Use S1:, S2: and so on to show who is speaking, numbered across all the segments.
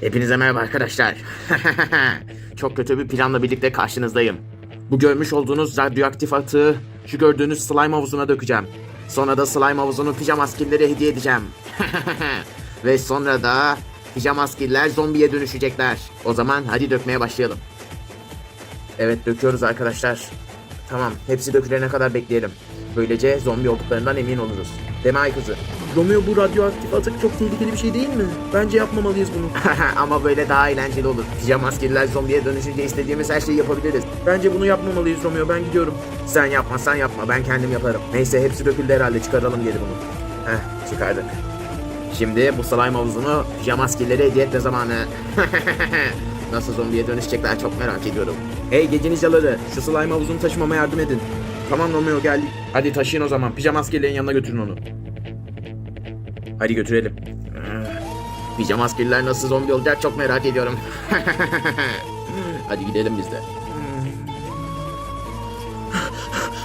S1: Hepinize merhaba arkadaşlar. Çok kötü bir planla birlikte karşınızdayım. Bu görmüş olduğunuz radyoaktif atığı şu gördüğünüz slime havuzuna dökeceğim. Sonra da slime havuzunu pijama askillere hediye edeceğim. Ve sonra da pijama askiller zombiye dönüşecekler. O zaman hadi dökmeye başlayalım. Evet döküyoruz arkadaşlar. Tamam hepsi dökülene kadar bekleyelim. Böylece zombi olduklarından emin oluruz. Deme ay kızı.
S2: Romeo bu radyoaktif atık çok tehlikeli bir şey değil mi? Bence yapmamalıyız bunu.
S1: Ama böyle daha eğlenceli olur. Pijama askeriler zombiye dönüşünce istediğimiz her şeyi yapabiliriz.
S2: Bence bunu yapmamalıyız Romeo ben gidiyorum.
S1: Sen yapma sen yapma ben kendim yaparım. Neyse hepsi döküldü herhalde çıkaralım geri bunu. Heh çıkardık. Şimdi bu slime havuzunu pijama askerlere hediye etme zamanı. Nasıl zombiye dönüşecekler çok merak ediyorum.
S2: Hey gece ninjaları şu slime havuzunu taşımama yardım edin.
S1: Tamam Romeo geldik. Hadi taşıyın o zaman. Pijama askerlerin yanına götürün onu. Hadi götürelim. Ah, Pijama askerler nasıl zombi olacak çok merak ediyorum. Hadi gidelim biz de.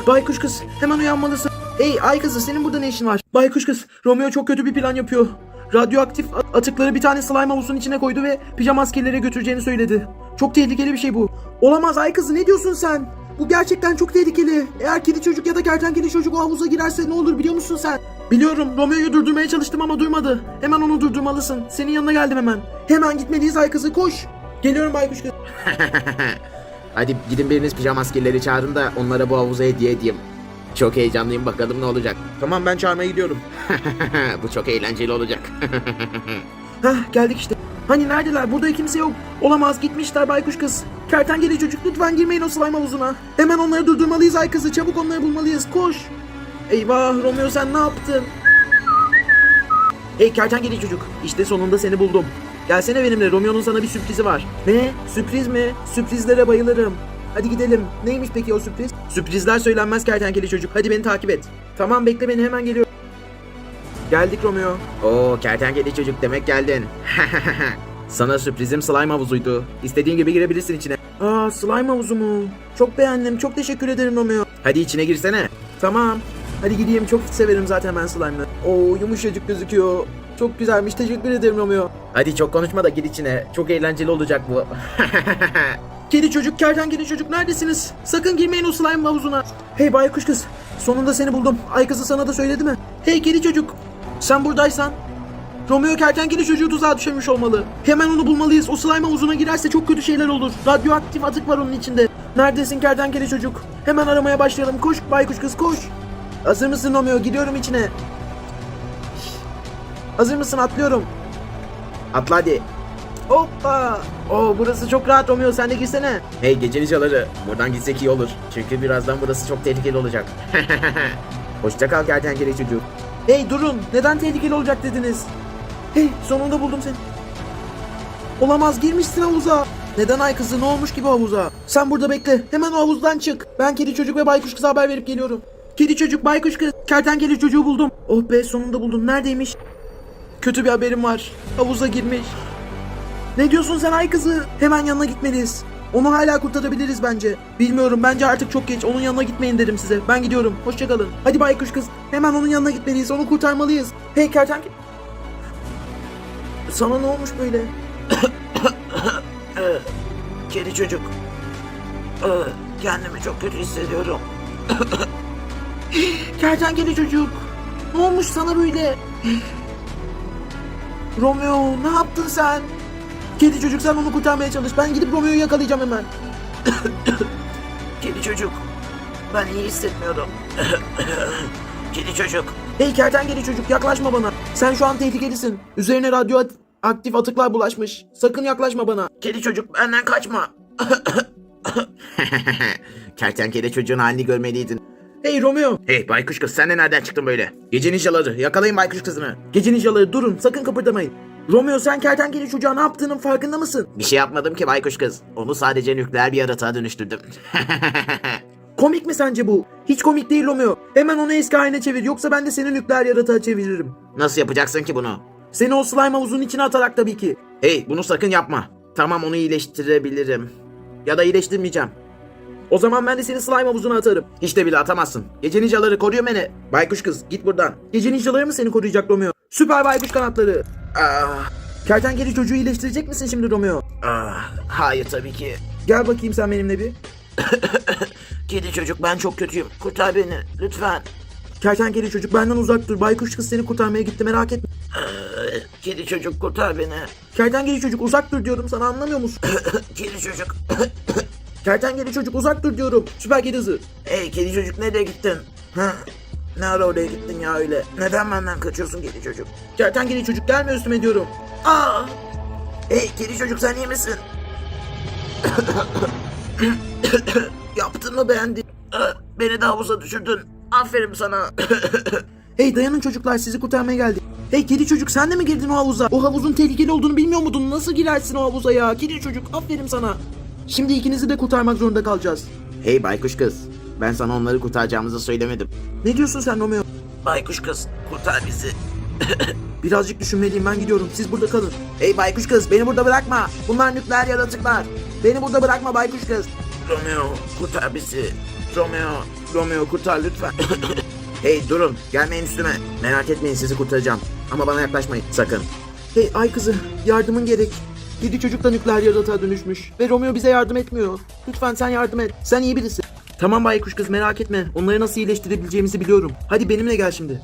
S2: Baykuş kız hemen uyanmalısın. Hey ay kızı senin burada ne işin var? Baykuş kız Romeo çok kötü bir plan yapıyor. Radyoaktif at- atıkları bir tane slime havuzunun içine koydu ve pijama askerlere götüreceğini söyledi. Çok tehlikeli bir şey bu. Olamaz ay kızı ne diyorsun sen? Bu gerçekten çok tehlikeli. Eğer kedi çocuk ya da kertenkele çocuk o havuza girerse ne olur biliyor musun sen? Biliyorum Romeo'yu durdurmaya çalıştım ama duymadı. Hemen onu durdurmalısın. Senin yanına geldim hemen. Hemen gitmeliyiz ay kızı koş. Geliyorum baykuş kız.
S1: Hadi gidin biriniz pijama askerleri çağırın da onlara bu havuza hediye edeyim. Çok heyecanlıyım bakalım ne olacak.
S2: Tamam ben çağırmaya gidiyorum.
S1: bu çok eğlenceli olacak.
S2: Hah geldik işte. Hani neredeler? Burada kimse yok. Olamaz gitmişler baykuş kız. Kertenkele çocuk lütfen girmeyin o slime havuzuna. Hemen onları durdurmalıyız ay kızı. Çabuk onları bulmalıyız. Koş. Eyvah Romeo sen ne yaptın? Hey kertenkele çocuk. İşte sonunda seni buldum. Gelsene benimle Romeo'nun sana bir sürprizi var. Ne? Sürpriz mi? Sürprizlere bayılırım. Hadi gidelim. Neymiş peki o sürpriz? Sürprizler söylenmez kertenkele çocuk. Hadi beni takip et. Tamam bekle beni hemen geliyorum. Geldik Romeo.
S1: Oo kertenkele çocuk demek geldin. Sana sürprizim slime havuzuydu. İstediğin gibi girebilirsin içine.
S2: Aa slime havuzu mu? Çok beğendim. Çok teşekkür ederim Romeo.
S1: Hadi içine girsene.
S2: Tamam. Hadi gideyim. Çok severim zaten ben slime'ı. Oo yumuşacık gözüküyor. Çok güzelmiş. Teşekkür ederim Romeo.
S1: Hadi çok konuşma da gir içine. Çok eğlenceli olacak bu.
S2: Kedi çocuk, kertenkele çocuk neredesiniz? Sakın girmeyin o slime havuzuna. Hey baykuş kız. Sonunda seni buldum. Ay kızı sana da söyledi mi? Hey kedi çocuk. Sen buradaysan. Romeo kertenkele çocuğu tuzağa düşürmüş olmalı. Hemen onu bulmalıyız. O slime havuzuna girerse çok kötü şeyler olur. Radyoaktif atık var onun içinde. Neredesin kertenkele çocuk? Hemen aramaya başlayalım. Koş baykuş kız koş. Hazır mısın Romeo? Gidiyorum içine. Hazır mısın? Atlıyorum.
S1: Atla hadi.
S2: Hoppa. Oo burası çok rahat Romeo. Sen de girsene.
S1: Hey gece nicaları. Buradan gitsek iyi olur. Çünkü birazdan burası çok tehlikeli olacak. Hoşça kal kertenkele çocuk.
S2: Hey durun. Neden tehlikeli olacak dediniz? Hey sonunda buldum seni. Olamaz girmişsin havuza. Neden ay kızı ne olmuş gibi havuza? Sen burada bekle. Hemen havuzdan çık. Ben kedi çocuk ve baykuş kıza haber verip geliyorum. Kedi çocuk, baykuş kız, kertenkele çocuğu buldum. Oh be sonunda buldum. Neredeymiş? Kötü bir haberim var. Havuza girmiş. Ne diyorsun sen ay kızı? Hemen yanına gitmeliyiz. Onu hala kurtarabiliriz bence. Bilmiyorum bence artık çok geç. Onun yanına gitmeyin derim size. Ben gidiyorum. Hoşçakalın. Hadi baykuş kız. Hemen onun yanına gitmeliyiz. Onu kurtarmalıyız. Hey kertenkele. Sana ne olmuş böyle?
S1: Kedi çocuk. Kendimi çok kötü hissediyorum.
S2: Kertenkele çocuk. Ne olmuş sana böyle? Romeo ne yaptın sen? Kedi çocuk sen onu kurtarmaya çalış. Ben gidip Romeo'yu yakalayacağım hemen.
S1: Kedi çocuk. Ben iyi hissetmiyorum. Kedi çocuk.
S2: Hey kertenkele çocuk yaklaşma bana. Sen şu an tehlikelisin. Üzerine radyoaktif atıklar bulaşmış. Sakın yaklaşma bana.
S1: Kedi çocuk benden kaçma. Kertenkele çocuğun halini görmeliydin.
S2: Hey Romeo.
S1: Hey baykuş kız sen de nereden çıktın böyle? Gece ninjaları yakalayın baykuş kızını.
S2: Gece ninjaları durun sakın kıpırdamayın. Romeo sen kertenkele çocuğa ne yaptığının farkında mısın?
S1: Bir şey yapmadım ki baykuş kız. Onu sadece nükleer bir yaratığa dönüştürdüm.
S2: Komik mi sence bu? Hiç komik değil Romeo. Hemen onu eski haline çevir yoksa ben de seni nükleer yaratığa çeviririm.
S1: Nasıl yapacaksın ki bunu?
S2: Seni o slime havuzunun içine atarak tabii ki.
S1: Hey bunu sakın yapma. Tamam onu iyileştirebilirim. Ya da iyileştirmeyeceğim.
S2: O zaman ben de seni slime havuzuna atarım.
S1: Hiç de bile atamazsın. Gece ninjaları koruyor beni. Baykuş kız git buradan.
S2: Gece ninjaları mı seni koruyacak Romeo? Süper baykuş kanatları.
S1: Ah,
S2: Kertenkele çocuğu iyileştirecek misin şimdi Romeo?
S1: Ah, hayır tabii ki.
S2: Gel bakayım sen benimle bir.
S1: Kedi çocuk ben çok kötüyüm. Kurtar beni lütfen.
S2: Kertenkele çocuk benden uzak dur. Baykuş kız seni kurtarmaya gitti merak etme.
S1: Kedi çocuk kurtar beni.
S2: Kertenkele çocuk uzak dur diyorum sana anlamıyor musun?
S1: Kedi çocuk.
S2: Kertenkele çocuk uzak dur diyorum. Süper kedi hızı.
S1: Hey kedi çocuk nereye gittin? Ha? Ne ara oraya gittin ya öyle? Neden benden kaçıyorsun kedi çocuk?
S2: Kertenkele çocuk gelme üstüme diyorum.
S1: Aa! Hey kedi çocuk sen iyi misin? Yaptın mı beğendin? Beni de havuza düşürdün. Aferin sana.
S2: Hey dayanın çocuklar sizi kurtarmaya geldik. Hey kedi çocuk sen de mi girdin o havuza? O havuzun tehlikeli olduğunu bilmiyor muydun? Nasıl girersin o havuza ya? Kedi çocuk aferin sana. Şimdi ikinizi de kurtarmak zorunda kalacağız.
S1: hey baykuş kız. Ben sana onları kurtaracağımızı söylemedim.
S2: Ne diyorsun sen Romeo?
S1: Baykuş kız kurtar bizi.
S2: Birazcık düşünmeliyim ben gidiyorum. Siz burada kalın.
S1: Hey baykuş kız beni burada bırakma.
S2: Bunlar nükleer yaratıklar. Beni burada bırakma baykuş kız.
S1: Romeo kurtar bizi. Romeo, Romeo kurtar lütfen. hey durun gelmeyin üstüme. Merak etmeyin sizi kurtaracağım. Ama bana yaklaşmayın sakın.
S2: Hey ay kızı yardımın gerek. Kedi çocuk da nükleer yaratığa dönüşmüş. Ve Romeo bize yardım etmiyor. Lütfen sen yardım et. Sen iyi birisin. Tamam baykuş kız merak etme. Onları nasıl iyileştirebileceğimizi biliyorum. Hadi benimle gel şimdi.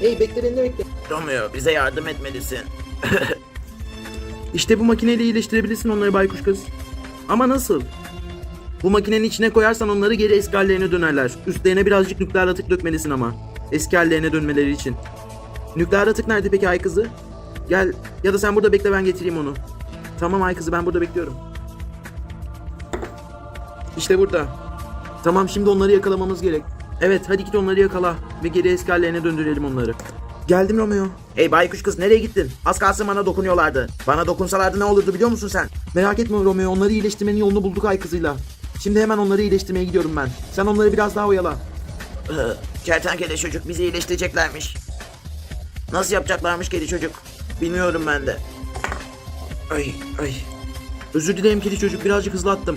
S2: Hey bekle beni de bekle.
S1: Romeo bize yardım etmelisin.
S2: İşte bu makineyle iyileştirebilirsin onları baykuş kız. Ama nasıl? Bu makinenin içine koyarsan onları geri eski hallerine dönerler. Üstlerine birazcık nükleer atık dökmelisin ama. Eski hallerine dönmeleri için. Nükleer atık nerede peki ay kızı? Gel ya da sen burada bekle ben getireyim onu. Tamam ay kızı ben burada bekliyorum. İşte burada. Tamam şimdi onları yakalamamız gerek. Evet hadi git onları yakala ve geri eski hallerine döndürelim onları. Geldim Romeo.
S1: Hey baykuş kız nereye gittin? Az kalsın bana dokunuyorlardı. Bana dokunsalardı ne olurdu biliyor musun sen?
S2: Merak etme Romeo onları iyileştirmenin yolunu bulduk ay kızıyla. Şimdi hemen onları iyileştirmeye gidiyorum ben. Sen onları biraz daha oyala.
S1: Ee, Kertenkele çocuk bizi iyileştireceklermiş. Nasıl yapacaklarmış kedi çocuk? Bilmiyorum ben de. Ay ay.
S2: Özür dilerim kedi çocuk birazcık hızlı attım.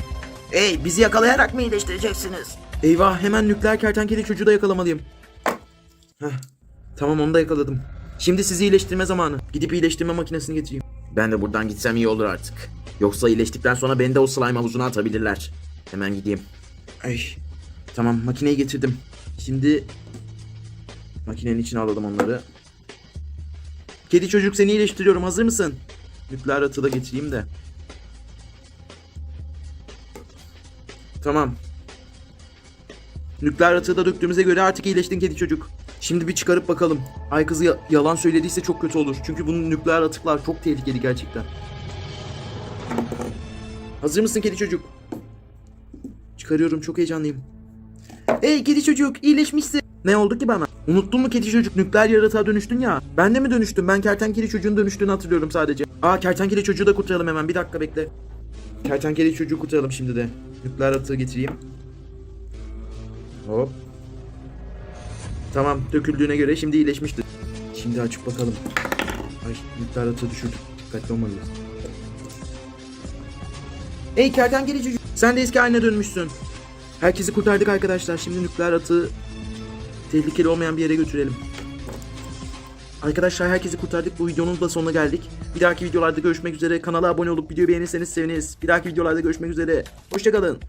S1: Hey bizi yakalayarak mı iyileştireceksiniz?
S2: Eyvah hemen nükleer kertenkele çocuğu da yakalamalıyım. Heh, tamam onu da yakaladım. Şimdi sizi iyileştirme zamanı. Gidip iyileştirme makinesini getireyim.
S1: Ben de buradan gitsem iyi olur artık. Yoksa iyileştikten sonra beni de o slime havuzuna atabilirler. Hemen gideyim.
S2: Ay. Tamam makineyi getirdim. Şimdi makinenin içine alalım onları. Kedi çocuk seni iyileştiriyorum. Hazır mısın? Nükleer atı da getireyim de. Tamam. Nükleer atığı da döktüğümüze göre artık iyileştin kedi çocuk. Şimdi bir çıkarıp bakalım. Ay kızı ya- yalan söylediyse çok kötü olur. Çünkü bunun nükleer atıklar çok tehlikeli gerçekten. Hazır mısın kedi çocuk? Çıkarıyorum çok heyecanlıyım. Hey kedi çocuk iyileşmişsin. Ne oldu ki bana? Unuttun mu kedi çocuk nükleer yaratığa dönüştün ya. Ben de mi dönüştüm? Ben kertenkele çocuğun dönüştüğünü hatırlıyorum sadece. Aa kertenkele çocuğu da kurtaralım hemen. Bir dakika bekle. Kertenkele çocuğu kurtaralım şimdi de. Nükleer atığı getireyim. Hop. Tamam döküldüğüne göre şimdi iyileşmiştir. Şimdi açıp bakalım. Ay nükleer atığı düşürdük. Dikkatli olmalıyız. Ey kertenkele çocuk. Sen de eski haline dönmüşsün. Herkesi kurtardık arkadaşlar. Şimdi nükleer atığı tehlikeli olmayan bir yere götürelim. Arkadaşlar herkesi kurtardık. Bu videonun da sonuna geldik. Bir dahaki videolarda görüşmek üzere. Kanala abone olup videoyu beğenirseniz seviniriz. Bir dahaki videolarda görüşmek üzere. Hoşçakalın.